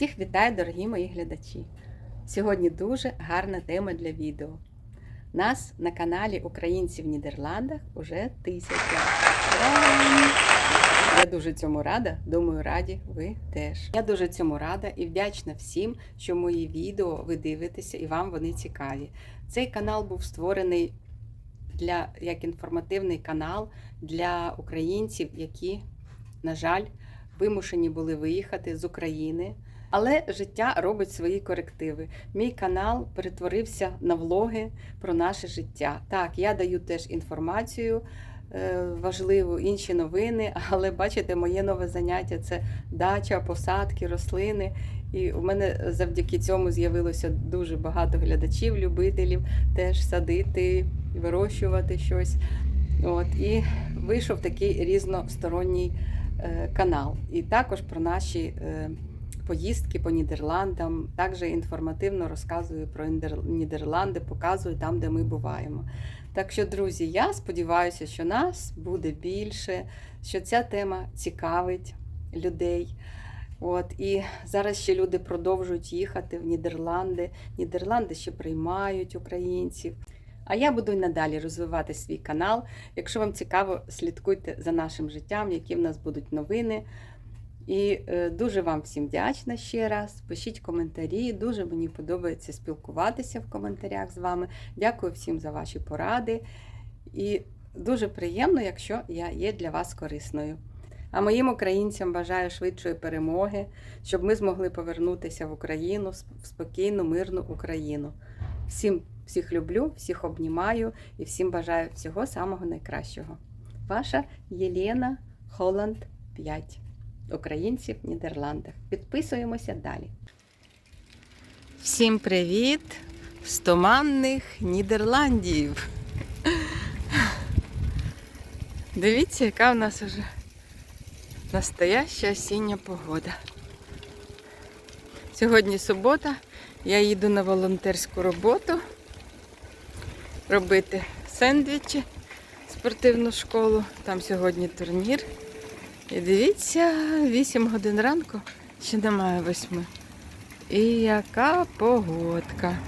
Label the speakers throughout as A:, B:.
A: Всіх вітаю, дорогі мої глядачі! Сьогодні дуже гарна тема для відео. Нас на каналі Українці в Нідерландах уже тисяча. Я дуже цьому рада, думаю, раді ви теж. Я дуже цьому рада і вдячна всім, що мої відео ви дивитеся і вам вони цікаві. Цей канал був створений для, як інформативний канал для українців, які, на жаль, вимушені були виїхати з України. Але життя робить свої корективи. Мій канал перетворився на влоги про наше життя. Так, я даю теж інформацію е, важливу, інші новини, але бачите, моє нове заняття це дача, посадки, рослини. І у мене завдяки цьому з'явилося дуже багато глядачів, любителів теж садити, вирощувати щось. От, І вийшов такий різносторонній е, канал. І також про наші. Поїздки по Нідерландам. Також інформативно розказую про Нідерланди, показую там, де ми буваємо. Так що, друзі, я сподіваюся, що нас буде більше, що ця тема цікавить людей. От і зараз ще люди продовжують їхати в Нідерланди. Нідерланди ще приймають українців. А я буду надалі розвивати свій канал. Якщо вам цікаво, слідкуйте за нашим життям, які в нас будуть новини. І е, дуже вам всім вдячна ще раз. Пишіть коментарі. Дуже мені подобається спілкуватися в коментарях з вами. Дякую всім за ваші поради. І дуже приємно, якщо я є для вас корисною. А моїм українцям бажаю швидшої перемоги, щоб ми змогли повернутися в Україну, в спокійну, мирну Україну. Всім всіх люблю, всіх обнімаю і всім бажаю всього самого найкращого. Ваша Єлена Холланд 5 українців в Нідерландах. Підписуємося далі. Всім привіт з туманних Нідерландів. Дивіться, яка в нас вже настояща осіння погода. Сьогодні субота, я їду на волонтерську роботу робити сендвічі в спортивну школу. Там сьогодні турнір. І дивіться, 8 годин ранку, ще немає 8. І яка погодка.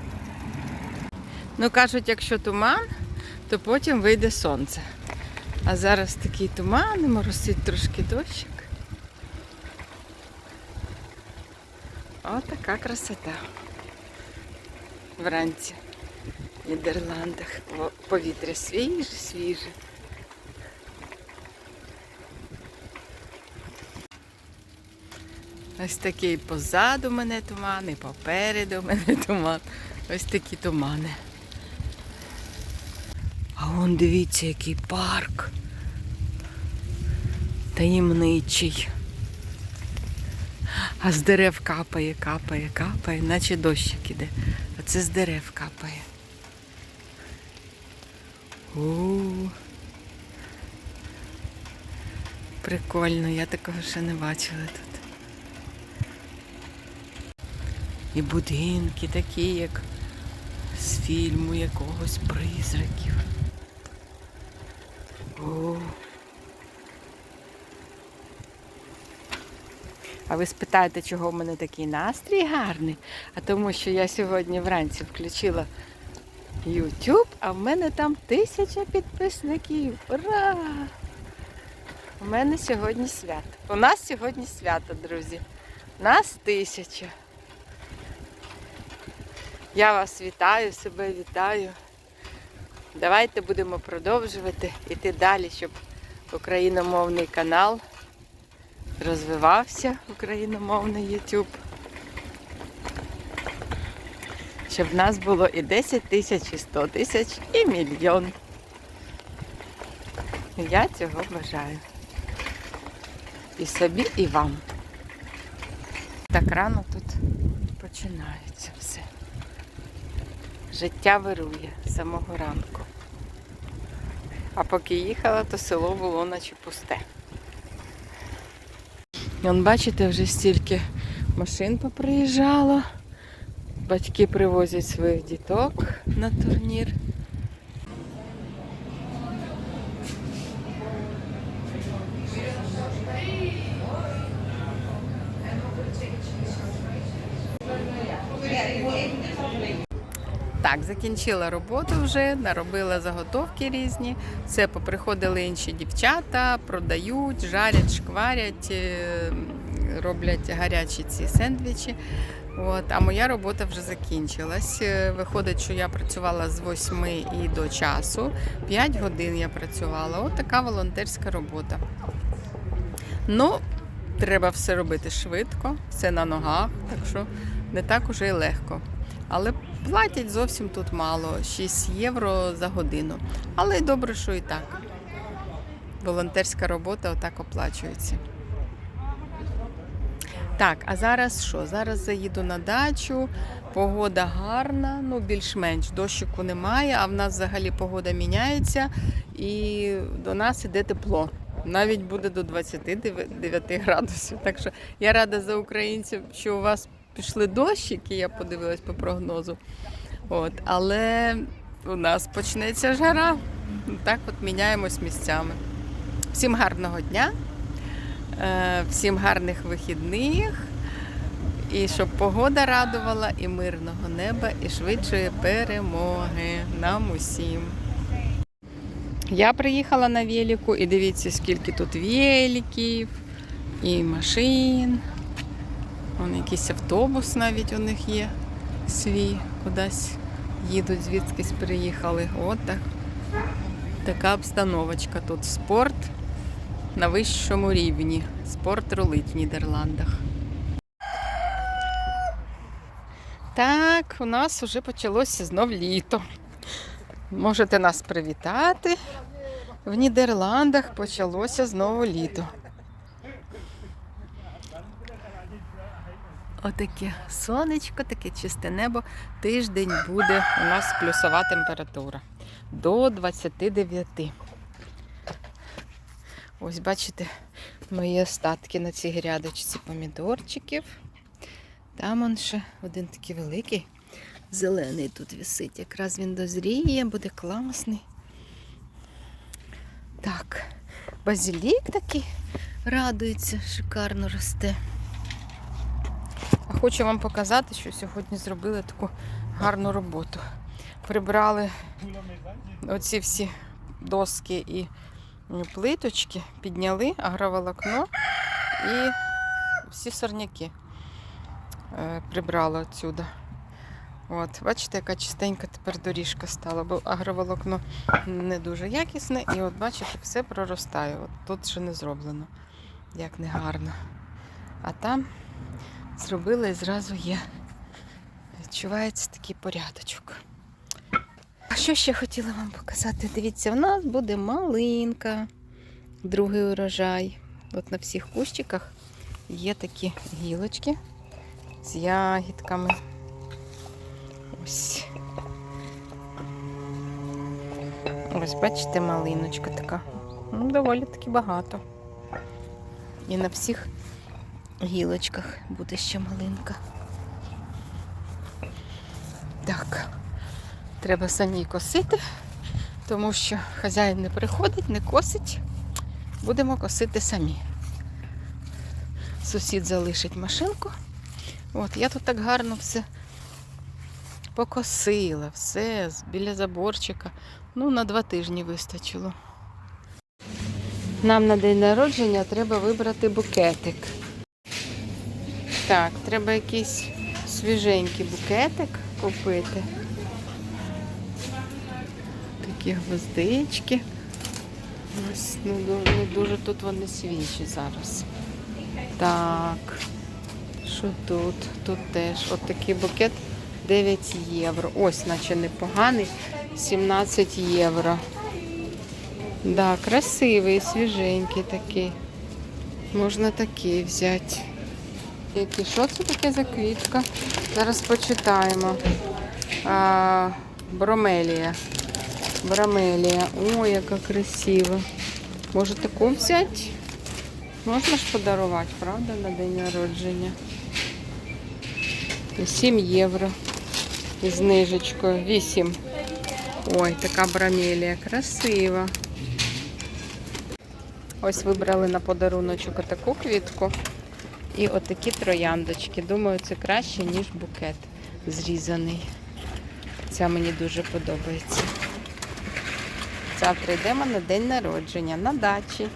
A: Ну, кажуть, якщо туман, то потім вийде сонце. А зараз такий туман, моросить трошки дощик. Отака красота. Вранці в Нідерландах. Повітря свіже, свіже. Ось такий позаду мене туман, і попереду мене туман. Ось такі тумани. А вон дивіться, який парк. Таємничий. А з дерев капає, капає, капає, наче дощик іде. А це з дерев капає. О, прикольно, я такого ще не бачила тут. І будинки такі, як з фільму якогось призраків. О. А ви спитаєте, чого в мене такий настрій гарний? А тому що я сьогодні вранці включила YouTube, а в мене там тисяча підписників. Ура! У мене сьогодні свято. У нас сьогодні свято, друзі. Нас тисяча. Я вас вітаю, себе вітаю. Давайте будемо продовжувати йти далі, щоб україномовний канал розвивався, україномовний YouTube. Щоб в нас було і 10 тисяч, і 100 тисяч, і мільйон. Я цього бажаю. І собі, і вам. Так рано тут починається все. Життя вирує з самого ранку. А поки їхала, то село було наче пусте. Вон, бачите, вже стільки машин поприїжджало. Батьки привозять своїх діток на турнір. Так, закінчила роботу вже, наробила заготовки різні. Все, поприходили інші дівчата, продають, жарять, шкварять, е, роблять гарячі ці сендвічі. От, а моя робота вже закінчилась. Е, Виходить, що я працювала з 8 і до часу. 5 годин я працювала. От така волонтерська робота. Ну, треба все робити швидко, все на ногах, так що не так уже і легко. Але платять зовсім тут мало 6 євро за годину. Але добре, що і так. Волонтерська робота отак оплачується. Так, а зараз що? Зараз заїду на дачу. Погода гарна, ну більш-менш дощику немає, а в нас взагалі погода міняється і до нас іде тепло. Навіть буде до 29 градусів. Так що я рада за українців, що у вас пішли дощики, я подивилась по прогнозу. От, але у нас почнеться жара. Так от міняємось місцями. Всім гарного дня, е, всім гарних вихідних. І щоб погода радувала, і мирного неба, і швидшої перемоги нам усім. Я приїхала на велику і дивіться, скільки тут великів і машин. Вон якийсь автобус навіть у них є свій, кудись їдуть, звідкись приїхали. От так. Така обстановочка тут. Спорт на вищому рівні. Спорт рулить в Нідерландах. Так, у нас вже почалося знов літо. Можете нас привітати. В Нідерландах почалося знову літо. Отаке сонечко, таке чисте небо. Тиждень буде у нас плюсова температура до 29. Ось бачите мої остатки на цій грядочці помідорчиків. Там он ще один такий великий, зелений тут висить. Якраз він дозріє, буде класний. Так, базилік такий радується, шикарно росте. Хочу вам показати, що сьогодні зробили таку гарну роботу. Прибрали оці всі доски і плиточки, підняли агроволокно і всі сорняки е, прибрали отсюди. От, бачите, яка чистенька тепер доріжка стала, бо агроволокно не дуже якісне, і от бачите, все проростає. От тут ще не зроблено, як не гарно. А там зробила і зразу є. Відчувається такий порядочок. А що ще хотіла вам показати? Дивіться, в нас буде малинка, другий урожай. От на всіх кущиках є такі гілочки з ягідками. Ось. Ось, бачите, малиночка така. Ну, доволі таки багато. І на всіх гілочках буде ще малинка. Так, треба самі косити, тому що хазяїн не приходить, не косить. Будемо косити самі. Сусід залишить машинку. От, я тут так гарно все покосила, все біля заборчика. Ну, на два тижні вистачило. Нам на день народження треба вибрати букетик. Так, треба якийсь свіженький букетик купити. Такі гвоздички. Ось, ну, ду- ну, дуже тут вони свіжі зараз. Так. Що тут? Тут теж от такий букет 9 євро. Ось, наче непоганий. 17 євро. Да, красивий, свіженький такий. Можна такий взяти. Який, що це таке за квітка? Зараз почитаємо. А, бромелія. Бромелія. Ой, яка красива. Може таку взяти? Можна ж подарувати, правда, на день народження? 7 євро. І знижечкою. 8. Ой, така бромелія. Красива. Ось вибрали на подаруночок отаку квітку і отакі трояндочки. Думаю, це краще, ніж букет. зрізаний. Ця мені дуже подобається. Завтра йдемо на день народження на дачі.